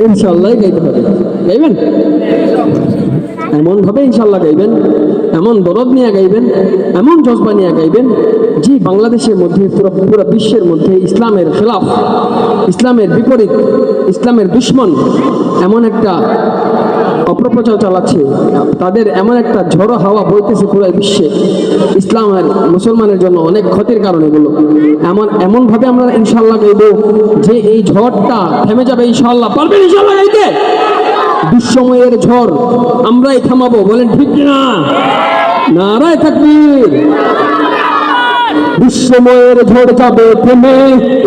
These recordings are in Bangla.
ইনশাল্লাহ গাইতে হবে। গাইবেন? এমন ভাবে ইনশাল্লাহ গাইবেন, এমন দরদ নিয়ে গাইবেন, এমন জজবা নিয়ে গাইবেন, যে বাংলাদেশের মধ্যে, পুরো পুরো বিশ্বের মধ্যে ইসলামের খেলাফ, ইসলামের বিপরীত, ইসলামের দুশ্মন, এমন একটা অপপ্রচার চালাচ্ছে, তাদের এমন একটা ঝড়ো হাওয়া বইতেছে পুরো বিশ্বে। ইসলামের, মুসলমানের জন্য অনেক ক্ষতির কারণ এগুলো। এমন, এমনভাবে আমরা ইনশাল্লাহ গাইব যে এই ঝড়টা থেমে যাবে ইনশাল্লাহ পারবেন ইনশাল্লাহ দুঃসময়ের ঝড়, আমরাই থামাবো। বলেন ঠিক না নারায় থাকবীর দুঃসময়ের ঝড় যাবে থেমে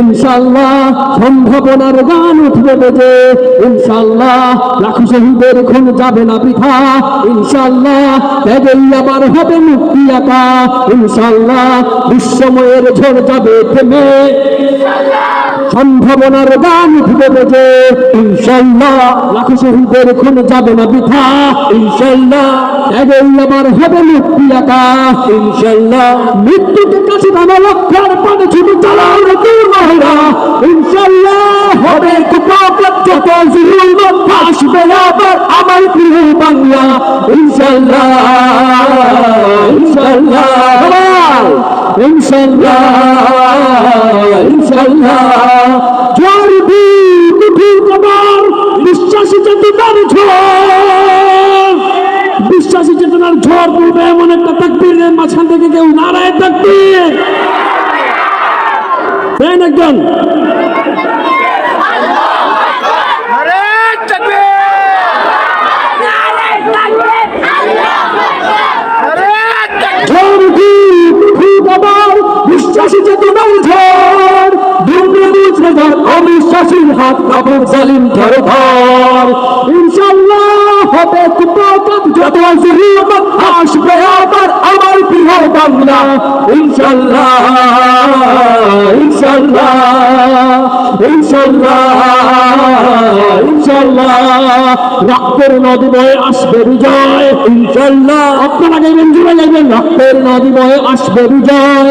ইনশাল্লাহ সম্ভাবনার গান উঠবে বেজে। ইনশাল্লাহ লাখো শহীদের খুন যাবে না বৃথা। ইনশাল্লাহ ত্যাগেই আবার হবে মুক্তি আঁকা ইনশাল্লাহ বিশ্বময়ের ঝড় যাবে থেমে। সম্ভাবনার গান উঠবে বেজে ইনশাল্লাহ লাখো শহীদের খুন যাবে না বৃথা ইনশাল্লাহ ত্যাগেই আবার হবে মুক্তি আঁকা ইনশাল্লাহ মৃত্যুকে কাছে দানা লক্ষার পানে ছুটে চালাও রে মহড়া ইনশাল্লাহ হবে কুপকাত যত জুলুম আসবে আবার আমার প্রিয় বাংলা ইনশাল্লাহ ইনশাল্লাহ ইনশাল্লাহ ইনশাল্লাহ। দিন উঠুক আমার বিশ্বাসী চেতনার ঝড়। বিশ্বাসী চেতনার ঝড় তুলবে এমন একটা তাকবীরের মাঝখান থেকে কেউ নারায় তাকবীর। দেন একজন। ধর অবিশ্বাসীর হাত কাপড় জালিম ধরে ধর ইনশাল্লাহ হবে যত জুলুম আসবে আবার আমার প্রিয় বাংলা। ইনশাল্লাহ ইনশাল্লাহ ইনশাল্লাহ ইনশাল্লাহ রক্তের নদী বয়ে আসবে বিজয়। ইনশাল্লাহ আপনারা গাইবেন রক্তের নদী বয়ে আসবে বিজয়।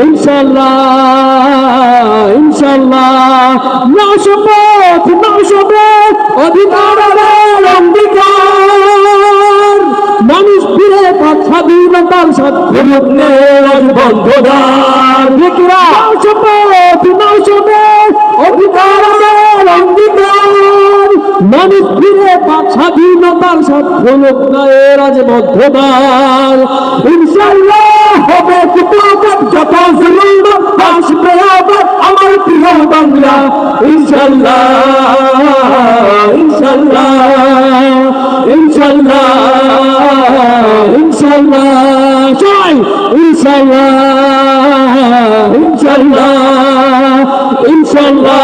ইনশাল্লাহ ইনশাল্লাহ না শপথ না শপথ অধিকার অঙ্গীকার। মানুষ ফিরে পাক স্বাধীনতার সৎ বন্ধদার না শপথ মানুষ ফিরে পাক স্বাধীনতার সৎ এর আজ বদ্ধদার ইনশাল্লাহ হবে কুপকাত যত জুলুম আসবে আবার আমার প্রিয় বাংলা। ইনশাল্লাহ ইনশাল্লাহ ইনশাল্লাহ ইনশাল্লাহ জয়। ইনশাল্লাহ ইনশাল্লাহ ইনশাল্লাহ